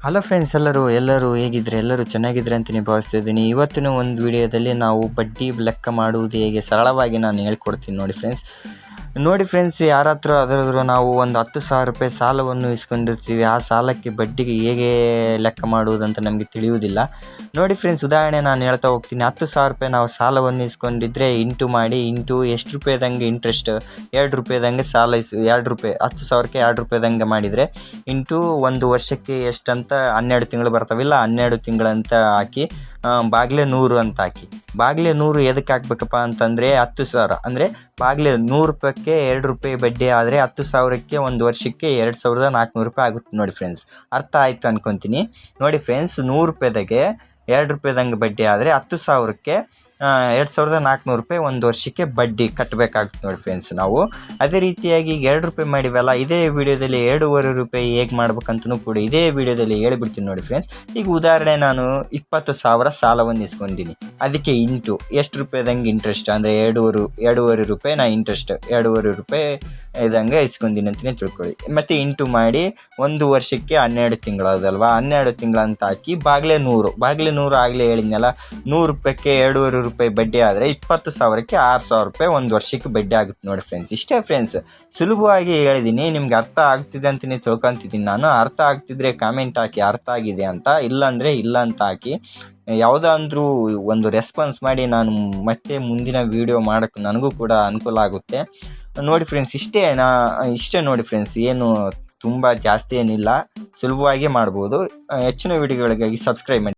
Hello friends ಎಲ್ಲರೂ ಎಲ್ಲರೂ ಹೇಗಿದ್ರೆ? ಎಲ್ಲರೂ ಚೆನ್ನಾಗಿದ್ರೆ ಅಂತಲೇ ಭಾವಿಸ್ತಿದ್ದೀನಿ ಇವತ್ತಿನ ಒಂದು ವಿಡಿಯೋದಲ್ಲಿ ನಾವು ಬಡ್ಡಿ ಲೆಕ್ಕ ಮಾಡುವುದು ಹೇಗೆ? ಸರಳವಾಗಿ ನಾನು ಹೇಳ್ಕೊಡ್ತೀನಿ ನೋಡಿ ಫ್ರೆಂಡ್ಸ್ ನೋಡಿ ಫ್ರೆಂಡ್ಸ್ ಯಾರ ಹತ್ರ ಅದರಾದ್ರೂ ನಾವು ಒಂದು ಹತ್ತು ಸಾವಿರ ರೂಪಾಯಿ ಸಾಲವನ್ನು ಇಸ್ಕೊಂಡಿರ್ತೀವಿ. ಆ ಸಾಲಕ್ಕೆ ಬಡ್ಡಿಗೆ ಹೇಗೆ ಲೆಕ್ಕ ಮಾಡುವುದಂತ ನಮಗೆ ತಿಳಿಯುವುದಿಲ್ಲ. ನೋಡಿ ಫ್ರೆಂಡ್ಸ್ ಉದಾಹರಣೆ ನಾನು ಹೇಳ್ತಾ ಹೋಗ್ತೀನಿ. ಹತ್ತು ಸಾವಿರ ರೂಪಾಯಿ ನಾವು ಸಾಲವನ್ನು ಇಸ್ಕೊಂಡಿದ್ರೆ ಇಂಟು ಮಾಡಿ ಇಂಟು ಎಷ್ಟು ರೂಪಾಯಿದಂಗೆ ಇಂಟ್ರೆಸ್ಟ್ ಎರಡು ರೂಪಾಯಿದಂಗೆ ಸಾಲ ಇಸ್, ಎರಡು ರೂಪಾಯಿ, ಹತ್ತು ಸಾವಿರಕ್ಕೆ ಎರಡು ರೂಪಾಯಿದಂಗೆ ಮಾಡಿದರೆ ಇಂಟು ಒಂದು ವರ್ಷಕ್ಕೆ ಎಷ್ಟಂತ? ಹನ್ನೆರಡು ತಿಂಗಳು ಬರ್ತಾವಿಲ್ಲ ಹನ್ನೆರಡು ತಿಂಗಳಂತ ಹಾಕಿ ಬಾಗಿಲೆ ನೂರು ಅಂತ ಹಾಕಿ. ಬಾಗಿಲೆ ನೂರು ಎದಕ್ಕೆ ಹಾಕ್ಬೇಕಪ್ಪ ಅಂತಂದರೆ ಹತ್ತು ಸಾವಿರ. ಅಂದರೆ ಬಾಗಿಲೆ ನೂರು ರೂಪಾಯಿಗೆ ಎರಡು ರೂಪಾಯಿ ಬಡ್ಡಿ ಆದರೆ ಹತ್ತು ಸಾವಿರಕ್ಕೆ ಒಂದು ವರ್ಷಕ್ಕೆ ಎರಡು ಸಾವಿರದ ನಾಲ್ಕುನೂರು ರೂಪಾಯಿ ಆಗುತ್ತೆ ನೋಡಿ ಫ್ರೆಂಡ್ಸ್ ಅರ್ಥ ಆಯಿತು ಅಂದ್ಕೊತೀನಿ ನೋಡಿ ಫ್ರೆಂಡ್ಸ್ ನೂರು ರೂಪಾಯಿದಾಗೆ ಎರಡು ರೂಪಾಯಿದಂಗೆ ಬಡ್ಡಿ ಆದರೆ ಹತ್ತು ಸಾವಿರಕ್ಕೆ ಎರಡು ಸಾವಿರದ ನಾಲ್ಕುನೂರು ರೂಪಾಯಿ ಒಂದು ವರ್ಷಕ್ಕೆ ಬಡ್ಡಿ ಕಟ್ಟಬೇಕಾಗುತ್ತೆ ನೋಡಿ ಫ್ರೆಂಡ್ಸ್ ನಾವು. ಅದೇ ರೀತಿಯಾಗಿ ಈಗ ಎರಡು ರೂಪಾಯಿ ಮಾಡಿವಲ್ಲ, ಇದೇ ವಿಡಿಯೋದಲ್ಲಿ ಎರಡೂವರೆ ರೂಪಾಯಿ ಹೇಗೆ ಮಾಡ್ಬೇಕಂತಲೂ ಕೂಡ ಇದೇ ವಿಡಿಯೋದಲ್ಲಿ ಹೇಳ್ಬಿಡ್ತೀನಿ ನೋಡಿ ಫ್ರೆಂಡ್ಸ್ ಈಗ ಉದಾಹರಣೆ ನಾನು ಇಪ್ಪತ್ತು ಸಾವಿರ ಸಾಲವನ್ನು ಇಸ್ಕೊಂಡಿನಿ. ಅದಕ್ಕೆ ಇಂಟು, ಎಷ್ಟು ರೂಪಾಯಿದಂಗೆ ಇಂಟ್ರೆಸ್ಟ್ ಅಂದರೆ ಎರಡೂವರೆ ಎರಡೂವರೆ ರೂಪಾಯಿ ನಾ ಇಂಟ್ರೆಸ್ಟ್ ಎರಡೂವರೆ ರೂಪಾಯಿ ಇದಂಗೆ ಇಸ್ಕೊಂಡಿನಿ ಅಂತಲೇ ತಿಳ್ಕೊಳ್ಳಿ. ಮತ್ತು ಇಂಟು ಮಾಡಿ ಒಂದು ವರ್ಷಕ್ಕೆ ಹನ್ನೆರಡು ತಿಂಗಳದಲ್ವಾ ಹನ್ನೆರಡು ತಿಂಗಳು ಅಂತ ಹಾಕಿ ಬಾಗಿಲೆ ನೂರು. ಬಾಗಿಲೆ ನೂರು ಆಗಲೇ ಹೇಳಿದ್ನಲ್ಲ, ನೂರು ರೂಪಾಯಿಗೆ ಎರಡೂವರೆ ರೂಪಾಯಿ ಬಡ್ಡಿ ಆದರೆ ಇಪ್ಪತ್ತು ಸಾವಿರಕ್ಕೆ ಆರು ಸಾವಿರ ರೂಪಾಯಿ ಒಂದು ವರ್ಷಕ್ಕೆ ಬಡ್ಡಿ ಆಗುತ್ತೆ ನೋಡಿ ಫ್ರೆಂಡ್ಸ್ ಇಷ್ಟೇ ಫ್ರೆಂಡ್ಸ್ ಸುಲಭವಾಗಿ ಹೇಳಿದ್ದೀನಿ ನಿಮ್ಗೆ ಅರ್ಥ ಆಗ್ತಿದೆ ಅಂತಲೇ ತಿಳ್ಕೊತಿದ್ದೀನಿ ನಾನು. ಅರ್ಥ ಆಗ್ತಿದ್ರೆ ಕಾಮೆಂಟ್ ಹಾಕಿ, ಅರ್ಥ ಆಗಿದೆ ಅಂತ. ಇಲ್ಲಾಂದರೆ ಇಲ್ಲ ಅಂತ ಹಾಕಿ. ಯಾವುದಾದ್ರೂ ಒಂದು ರೆಸ್ಪಾನ್ಸ್ ಮಾಡಿ ನಾನು ಮತ್ತೆ ಮುಂದಿನ ವೀಡಿಯೋ ಮಾಡೋಕ್ಕೆ ನನಗೂ ಕೂಡ ಅನುಕೂಲ ಆಗುತ್ತೆ. ನೋಡಿ ಫ್ರೆಂಡ್ಸ್ ಇಷ್ಟೇ ನಾ, ಇಷ್ಟೇ ನೋಡಿ ಫ್ರೆಂಡ್ಸ್ ಏನು ತುಂಬ ಜಾಸ್ತಿ ಏನಿಲ್ಲ. ಸುಲಭವಾಗಿ ಮಾಡ್ಬೋದು. ಹೆಚ್ಚಿನ ವೀಡಿಯೋಗಳಿಗಾಗಿ ಸಬ್ಸ್ಕ್ರೈಬ್ ಮಾಡಿ.